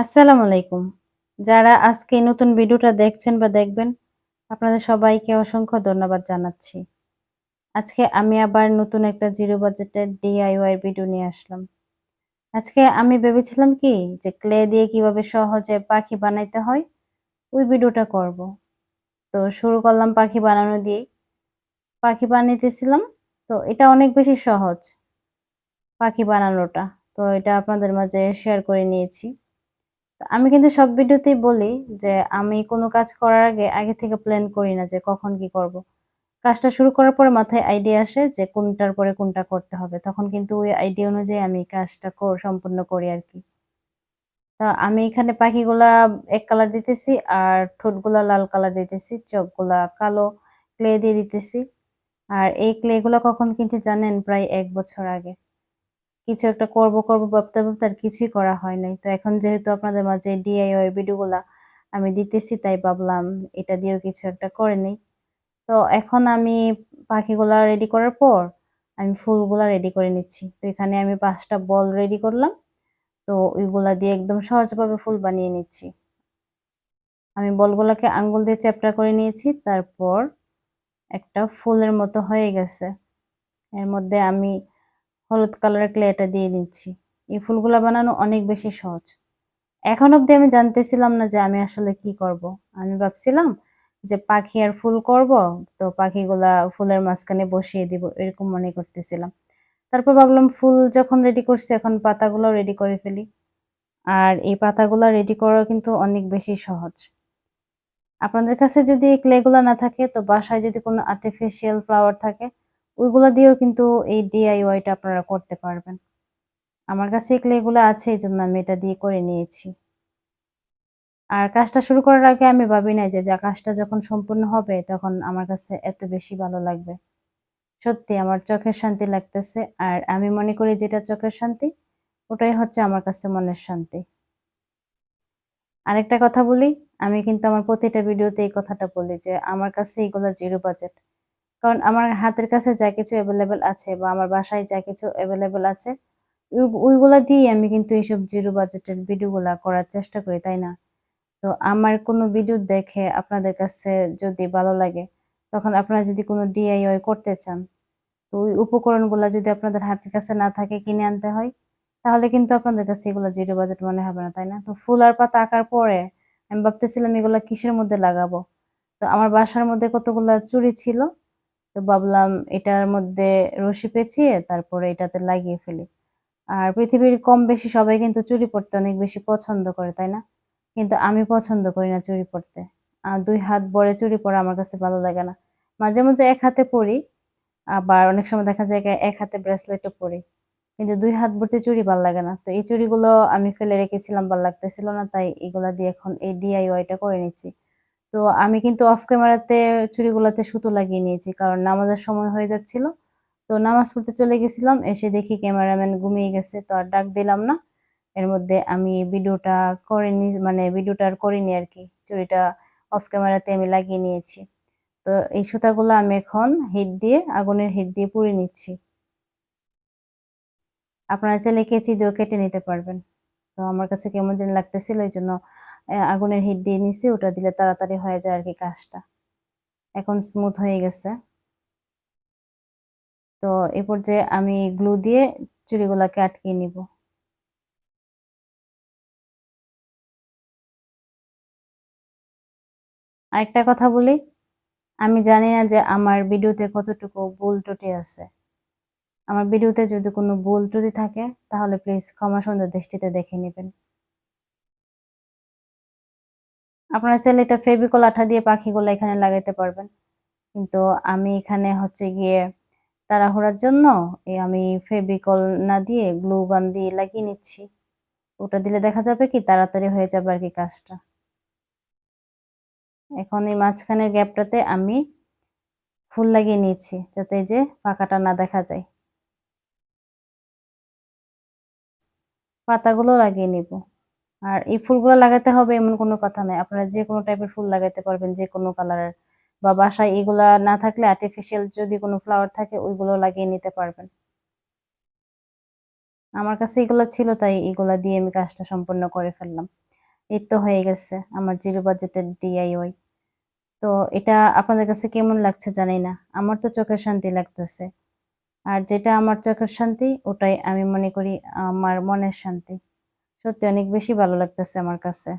আসসালামু আলাইকুম। যারা আজকে নতুন ভিডিওটা দেখছেন বা দেখবেন, আপনাদের সবাইকে অসংখ্য ধন্যবাদ জানাচ্ছি। আজকে আমি আবার নতুন একটা জিরো বাজেটের ডিআইওয়াই ভিডিও নিয়ে আসলাম। আজকে আমি ভেবেছিলাম কি যে ক্লে দিয়ে কীভাবে সহজে পাখি বানাইতে হয়, ওই ভিডিওটা করব। তো শুরু করলাম পাখি বানানো দিয়ে পাখি বানাইতেছিলাম, তো এটা অনেক বেশি সহজ, পাখি বানানোটা। তো এটা আপনাদের মাঝে শেয়ার করে নিয়েছি। আমি কিন্তু সব ভিডিওতেই বলি যে আমি কোনো কাজ করার আগে আগে থেকে প্ল্যান করি না যে কখন কি করব। কাজটা শুরু করার পরে মাথায় আইডিয়া আসে যে কোনটার পরে কোনটা করতে হবে। তখন কিন্তু ওই আইডিয়া অনুযায়ী আমি কাজটা সম্পূর্ণ করি আর কি তা আমি এখানে পাখিগুলা এক কালার দিতেছি আর ঠোঁটগুলা লাল কালার দিতেছি, চোখগুলা কালো ক্লে দিয়ে দিতেছি। আর এই ক্লেগুলো কখন কিন্তু জানেন? প্রায় এক বছর আগে। কিছু একটা করব করব, ভাবতে ভাবতে আর কিছুই করা হয় নাই। তো এখন যেহেতু আপনাদের মাঝে ডিআইওয়াই ভিডিওগুলা আমি দিতেছি, তাই ভাবলাম এটা দিয়েও কিছু একটা করে নেই। তো এখন আমি পাখিগুলা রেডি করার পর আমি ফুলগুলা রেডি করে নিচ্ছি। তো এখানে আমি পাঁচটা বল রেডি করলাম। তো ওইগুলা দিয়ে একদম সহজভাবে ফুল বানিয়ে নিচ্ছি। আমি বলগুলাকে আঙ্গুল দিয়ে চ্যাপটা করে নিয়েছি, তারপর একটা ফুলের মতো হয়ে গেছে। এর মধ্যে আমি হলুদ কালারের ক্লেটা দিয়ে দিচ্ছি। এই ফুলগুলো বানানো অনেক বেশি সহজ। এখন অবধি আমি জানতেছিলাম না যে আমি আসলে কি করব। আমি ভাবছিলাম যে পাখি আর ফুল করব, তো পাখিগুলা ফুলের মাঝখানে বসিয়ে দিব, এরকম মনে করতেছিলাম। তারপর ভাবলাম ফুল যখন রেডি করছি, এখন পাতাগুলো রেডি করে ফেলি। আর এই পাতাগুলো রেডি করা কিন্তু অনেক বেশি সহজ। আপনাদের কাছে যদি ক্লেগুলো না থাকে, তো বাসায় যদি কোনো আর্টিফিশিয়াল ফ্লাওয়ার থাকে ওইগুলো দিয়েও কিন্তু এই ডিআইওয়াইটা আপনারা করতে পারবেন। আমার কাছে এই ক্লেগুলো আছে, এই জন্য আমি এটা দিয়ে করে নিয়েছি। আর কাজটা শুরু করার আগে আমি ভাবি না যে যা কাজটা যখন সম্পূর্ণ হবে, তখন আমার কাছে এত বেশি ভালো লাগবে। সত্যি আমার চোখের শান্তি লাগতেছে, আর আমি মনে করি যেটা চোখের শান্তি, ওটাই হচ্ছে আমার কাছে মনের শান্তি। আরেকটা কথা বলি, আমি কিন্তু আমার প্রতিটা ভিডিওতে এই কথাটা বলি যে আমার কাছে এগুলো জিরো বাজেট কারণ আমার হাতের কাছে যা কিছু অ্যাভেলেবেল আছে বা আমার বাসায় যা কিছু অ্যাভেলেবেল আছে ওইগুলা দিয়ে আমি কিন্তু এইসব জিরো বাজেটের ভিডিওগুলা করার চেষ্টা করি, তাই না? তো আমার কোনো ভিডিও দেখে আপনাদের কাছে যদি ভালো লাগে, তখন আপনারা যদি কোনো ডিআইওয়াই করতে চান, তো ওই উপকরণগুলো যদি আপনাদের হাতের কাছে না থাকে কিনে আনতে হয়, তাহলে কিন্তু আপনাদের কাছে এগুলো জিরো বাজেট মনে হবে না, তাই না? তো ফুল আর পাতা আঁকার পরে আমি ভাবতেছিলাম এগুলো কিসের মধ্যে লাগাবো? তো আমার বাসার মধ্যে কতগুলো চুড়ি ছিল তো ভাবলাম এটার মধ্যে রশি পেঁচিয়ে তারপরে এটাতে লাগিয়ে ফেলি। আর পৃথিবীর কম বেশি সবাই কিন্তু চুরি পড়তে অনেক বেশি পছন্দ করে, তাই না? কিন্তু আমি পছন্দ করি না চুরি পড়তে আর দুই হাত বড়ে চুরি পরা আমার কাছে ভালো লাগে না। মাঝে মাঝে এক হাতে পরি, আবার অনেক সময় দেখা যায় এক হাতে ব্রেসলেটও পরি। কিন্তু দুই হাত ভর্তি চুরি ভালো লাগে না। তো এই চুরিগুলো আমি ফেলে রেখেছিলাম, ভালো লাগতেছিল না, তাই এগুলা দিয়ে এখন এই ডিআইওয়াইটা করে নিচ্ছি। তো আমি কিন্তু অফ ক্যামেরাতে চুড়িগুলোতে সুতো লাগিয়ে নিয়েছি, কারণ নামাজের সময় হয়ে যাচ্ছিল। তো নামাজ পড়তে চলে গেছিলাম, এসে দেখি ক্যামেরাম্যান ঘুমিয়ে গেছে, তো আর ডাক দিলাম না। এর মধ্যে আমি ভিডিওটা করে নি মানে ভিডিওটা আর করিনি আর কি, চুড়িটা অফ ক্যামেরাতে আমি লাগিয়ে নিয়েছি। তো এই সুতাগুলো আমি এখন হিট দিয়ে, আগুনের হিট দিয়ে পুড়ে নিচ্ছি। আপনারা চাইলে কেচি দিয়েও কেটে নিতে পারবেন। তো আমার কাছে কেমন যেন লাগতেছিল, এই জন্য আগুনের হিট দিয়ে নিছি, ওটা দিলে তাড়াতাড়ি হয়ে যায় আর কি কাজটা। এখন স্মুথ হয়ে গেছে। তো এ পর্যায়ে আমি গ্লু দিয়ে চুড়িগুলাকে আটকিয়ে নিব। আরেকটা কথা বলি, আমি জানি না যে আমার ভিডিওতে কতটুকু ভুল ত্রুটি আছে। আমার ভিডিওতে যদি কোনো ভুল ত্রুটি থাকে, তাহলে প্লিজ ক্ষমা সুন্দর দৃষ্টিতে দেখে নেবেন। আপনারা চাইলে এটা ফেবিকল আঠা দিয়ে পাখিগুলো এখানে লাগাইতে পারবেন। কিন্তু আমি এখানে হচ্ছে গিয়ে তাড়াহুড়ার জন্য আমি ফেবিকল না দিয়ে গ্লু গান দিয়ে লাগিয়ে নিচ্ছি। ওটা দিলে দেখা যাবে কি তাড়াতাড়ি হয়ে যাবে আর কি কাজটা। এখন এই মাঝখানের গ্যাপটাতে আমি ফুল লাগিয়ে নিয়েছি যাতে যে পাকাটা না দেখা যায়। পাতাগুলো লাগিয়ে নিব। আর এই ফুলগুলো লাগাতে হবে এমন কোনো কথা নাই। আপনারা যে কোনো টাইপের ফুল লাগাতে পারবেন, যে কোনো কালারের বা বাসায় এগুলা না থাকলে আর্টিফিশিয়াল যদি কোনো ফ্লাওয়ার থাকে, ওইগুলো লাগিয়ে নিতে পারবেন। আমার কাছে এগুলো ছিল, তাই এগুলা দিয়ে আমি কাজটা সম্পূর্ণ করে ফেললাম। এই তো হয়ে গেছে আমার জিরো বাজেটের ডিআইওয়াই তো এটা আপনাদের কাছে কেমন লাগছে জানি না। আমার তো চোখের শান্তি লাগতেছে। আর যেটা আমার চোখের শান্তি, ওটাই আমি মনে করি আমার মনের শান্তি। সত্যি অনেক বেশি ভালো লাগতেছে আমার কাছে।